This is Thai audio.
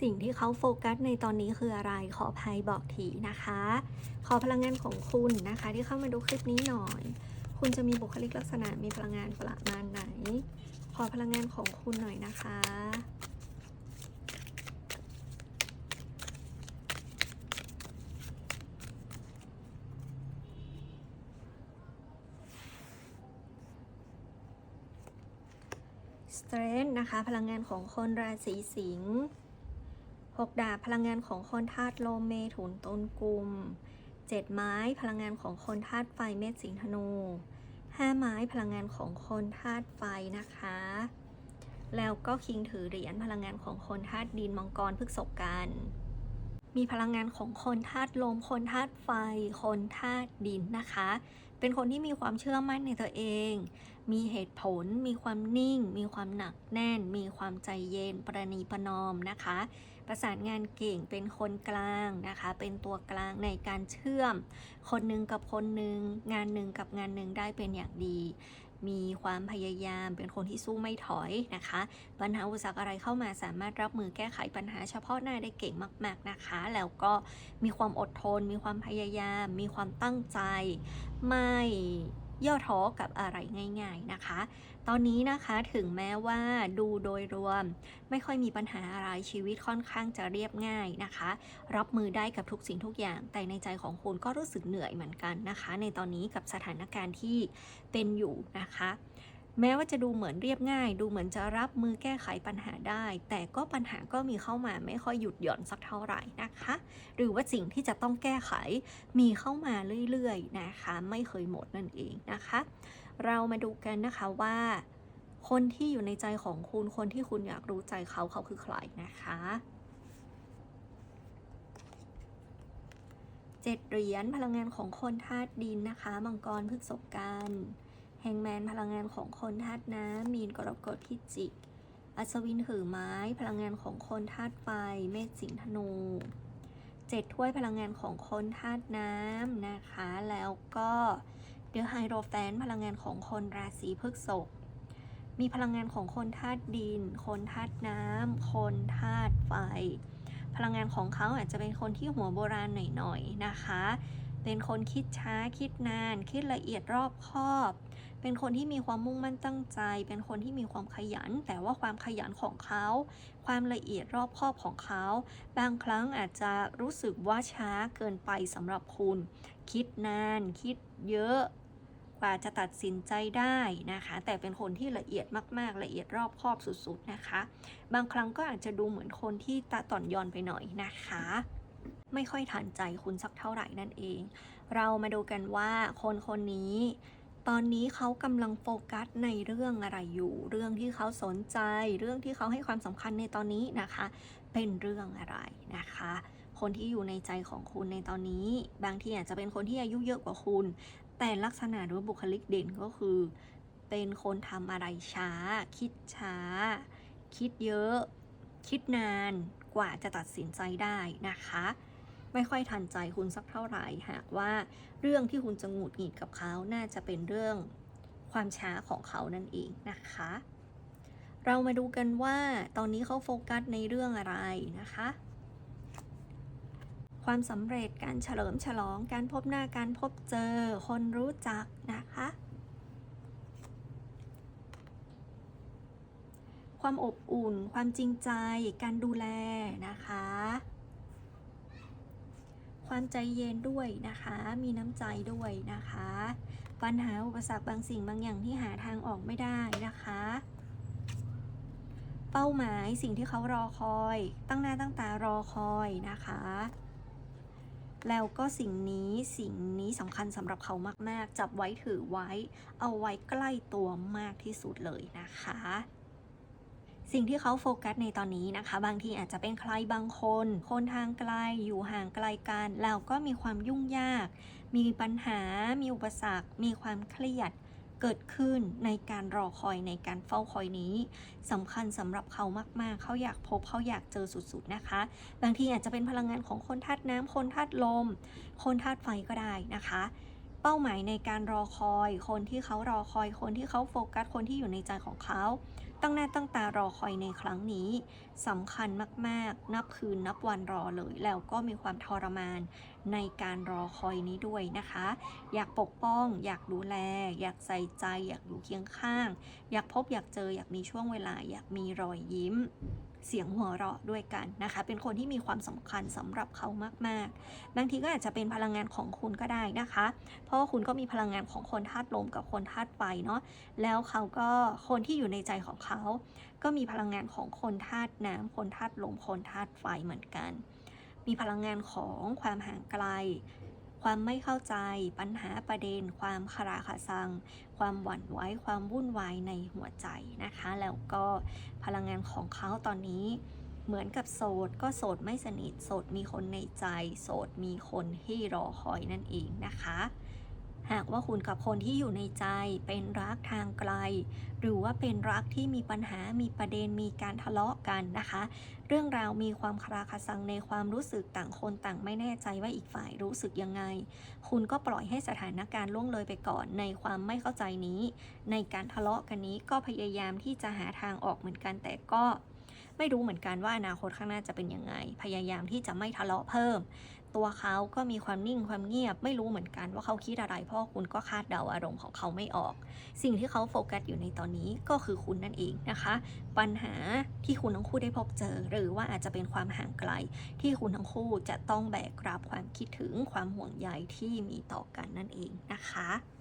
สิ่งที่เขาโฟกัสในตอนนี้คืออะไร ขอภัยบอกทีนะคะ ขอพลังงานของคุณนะคะ ที่เข้ามาดูคลิปนี้หน่อย คุณจะมีบุคลิกลักษณะมีพลังงานประมาณไหน ขอพลังงานของคุณหน่อยนะคะสเตรนนะคะ พลังงานของคนราศีสิงห์ หกดาบพลังงานของคนธาตุลมเมถุนต้นกุมเจ็ดไม้พลังงานของคนธาตุไฟเมษสิงธนูห้าไม้พลังงานของคนธาตุไฟนะคะ แล้วก็คิงถือเหรียญพลังงานของคนธาตุดินมังกรพฤกษบกันมีพลังงานของคนธาตุลม คนธาตุไฟ คนธาตุดินนะคะ เป็นคนที่มีความเชื่อมั่นในตัวเอง มีเหตุผล มีความนิ่ง มีความหนักแน่น มีความใจเย็น ประนีประนอมนะคะ ประสานงานเก่งเป็นคนกลางนะคะ เป็นตัวกลางในการเชื่อม คนหนึ่งกับคนหนึ่งงานหนึ่งกับงานหนึ่งได้เป็นอย่างดี มีความพยายามเป็นคนที่สู้ไม่ถอยนะคะ ปัญหาอุปสรรคอะไรเข้ามาสามารถรับมือแก้ไขปัญหาเฉพาะหน้าได้เก่งมาก ๆนะคะ แล้วก็มีความอดทน มีความพยายาม มีความตั้งใจ ไม่ ย่อท้อกับอะไรง่ายๆนะคะ ตอนนี้นะคะถึงแม้ว่าดูโดยรวม ไม่ค่อยมีปัญหาอะไรชีวิตค่อนข้างจะเรียบง่ายนะคะ รับมือได้กับทุกสิ่งทุกอย่าง แต่ในใจของคุณก็รู้สึกเหนื่อยเหมือนกันนะคะ ในตอนนี้กับสถานการณ์ที่เป็นอยู่นะคะ แม้ว่าจะดูเหมือนเรียบง่าย ดูเหมือนจะรับมือแก้ไขปัญหาได้ แต่ก็ปัญหาก็มีเข้ามาไม่ค่อยหยุดหย่อนสักเท่าไหร่นะคะ หรือว่าสิ่งที่จะต้องแก้ไขมีเข้ามาเรื่อยๆนะคะ ไม่เคยหมดนั่นเองนะคะ เรามาดูกันนะคะว่า คนที่อยู่ในใจของคุณคนที่คุณอยากรู้ใจเขาเขาคือใครนะคะเจ็ดเหรียญพลังงานของคนธาตุดินนะคะ มังกรพฤกษบกัน แฮงแมนพลังงานของคนธาตุน้ำมีนกรกฎพิจิก อัศวินถือไม้พลังงานของคนธาตุไฟ เมษสิงห์ธนูเจ็ดถ้วยพลังงานของคนธาตุน้ำนะคะ แล้วก็เดอไฮโรแฟนพลังงานของคนราศีพฤษภมีพลังงานของคนธาตุดิน คนธาตุน้ำ คนธาตุไฟ พลังงานของเขาอาจจะเป็นคนที่หัวโบราณหน่อยๆนะคะ เป็นคนคิดช้าคิดนาน คิดละเอียดรอบคอบ เป็นคนที่มีความมุ่งมั่นตั้งใจ เป็นคนที่มีความขยัน แต่ว่าความขยันของเขา ความละเอียดรอบคอบของเขา บางครั้งอาจจะรู้สึกว่าช้าเกินไปสำหรับคุณ คิดนาน คิดเยอะกว่าจะตัดสินใจได้นะคะ แต่เป็นคนที่ละเอียดมาก ๆ ละเอียดรอบคอบสุด ๆ นะคะ บางครั้งก็อาจจะดูเหมือนคนที่ตาต่อนยอนไปหน่อยนะคะ ไม่ค่อยทันใจคุณสักเท่าไหร่นั่นเอง เรามาดูกันว่าคนคนนี้ ตอนนี้เขากำลังโฟกัสในเรื่องอะไรอยู่ เรื่องที่เขาสนใจ เรื่องที่เขาให้ความสำคัญในตอนนี้นะคะ เป็นเรื่องอะไรนะคะคนที่อยู่ในใจของคุณในตอนนี้ บางทีอาจจะเป็นคนที่อายุเยอะกว่าคุณ แต่ลักษณะหรือบุคลิกเด่นก็คือ เป็นคนทำอะไรช้า คิดช้า คิดเยอะ คิดนานกว่าจะตัดสินใจได้นะคะ ไม่ค่อยทันใจคุณสักเท่าไหร่ หากว่าเรื่องที่คุณจะหงุดหงิดกับเขาน่าจะเป็นเรื่องความช้าของเขานั่นเองนะคะ เรามาดูกันว่าตอนนี้เขาโฟกัสในเรื่องอะไรนะคะ ความสำเร็จการเฉลิมฉลองการพบหน้าการพบเจอ คนรู้จักนะคะความอบอุ่น ความจริงใจ การดูแลนะคะ ความใจเย็นด้วยนะคะ มีน้ำใจด้วยนะคะ ปัญหาอุปสรรคบางสิ่งบางอย่างที่หาทางออกไม่ได้นะคะ เป้าหมายสิ่งที่เขารอคอย ตั้งหน้าตั้งตารอคอยนะคะ แล้วก็สิ่งนี้สิ่งนี้สำคัญสำหรับเขามาก ๆ จับไว้ถือไว้ เอาไว้ใกล้ตัวมากที่สุดเลยนะคะ สิ่งที่เขาโฟกัสในตอนนี้นะคะ บางทีอาจจะเป็นใครบางคน คนทางไกลอยู่ห่างไกลกันแล้วก็มีความยุ่งยาก มีปัญหา มีอุปสรรค มีความเครียดเกิดขึ้นในการรอคอยในการเฝ้าคอยนี้สำคัญสำหรับเขามาก ๆ เขาอยากพบเขาอยากเจอสุด ๆ นะคะ บางทีอาจจะเป็นพลังงานของคนธาตุน้ำคนธาตุลม คนธาตุไฟก็ได้นะคะ เป้าหมายในการรอคอย คนที่เขารอคอย คนที่เขาโฟกัส คนที่อยู่ในใจของเขา ตั้งหน้าตั้งตารอคอยในครั้งนี้สำคัญมากๆ นับคืนนับวันรอเลยแล้วก็มีความทรมานในการรอคอยนี้ด้วยนะคะ อยากปกป้อง อยากดูแล อยากใส่ใจ อยากอยู่เคียงข้าง อยากพบอยากเจออยากมีช่วงเวลา อยากมีรอยยิ้ม เสียงหัวเราะด้วยกันนะคะ เป็นคนที่มีความสำคัญสำหรับเขามากๆ บางทีก็อาจจะเป็นพลังงานของคุณก็ได้นะคะ เพราะว่าคุณก็มีพลังงานของคนธาตุลมกับคนธาตุไฟเนาะ แล้วเขาก็คนที่อยู่ในใจของเขา ก็มีพลังงานของคนธาตุน้ำคนธาตุลม คนธาตุไฟเหมือนกัน มีพลังงานของความห่างไกล ความไม่เข้าใจ ปัญหาประเด็น ความคาราคาซัง ความหวั่นไหวความวุ่นวายในหัวใจนะคะ แล้วก็พลังงานของเขาตอนนี้เหมือนกับโสดก็โสดไม่สนิทโสดมีคนในใจ โสดมีคนที่รอคอยนั่นเองนะคะ หากว่าคุณกับคนที่อยู่ในใจเป็นรักทางไกล หรือว่าเป็นรักที่มีปัญหามีประเด็นมีการทะเลาะกันนะคะ เรื่องราวมีความคาราคาซังในความรู้สึกต่างคนต่างไม่แน่ใจว่าอีกฝ่ายรู้สึกยังไง คุณก็ปล่อยให้สถานการณ์ล่วงเลยไปก่อนในความไม่เข้าใจนี้ ในการทะเลาะกันนี้ก็พยายามที่จะหาทางออกเหมือนกันแต่ก็ไม่รู้เหมือนกันว่าอนาคตข้างหน้าจะเป็นยังไง พยายามที่จะไม่ทะเลาะเพิ่ม ตัวเขาก็มีความนิ่งความเงียบ ไม่รู้เหมือนกันว่าเขาคิดอะไร เพราะคุณก็คาดเดาอารมณ์ของเขาไม่ออก สิ่งที่เขาโฟกัสอยู่ในตอนนี้ก็คือคุณนั่นเองนะคะ ปัญหาที่คุณทั้งคู่ได้พบเจอ หรือว่าอาจจะเป็นความห่างไกล ที่คุณทั้งคู่จะต้องแบกรับความคิดถึงความห่วงใยที่มีต่อกันนั่นเองนะคะ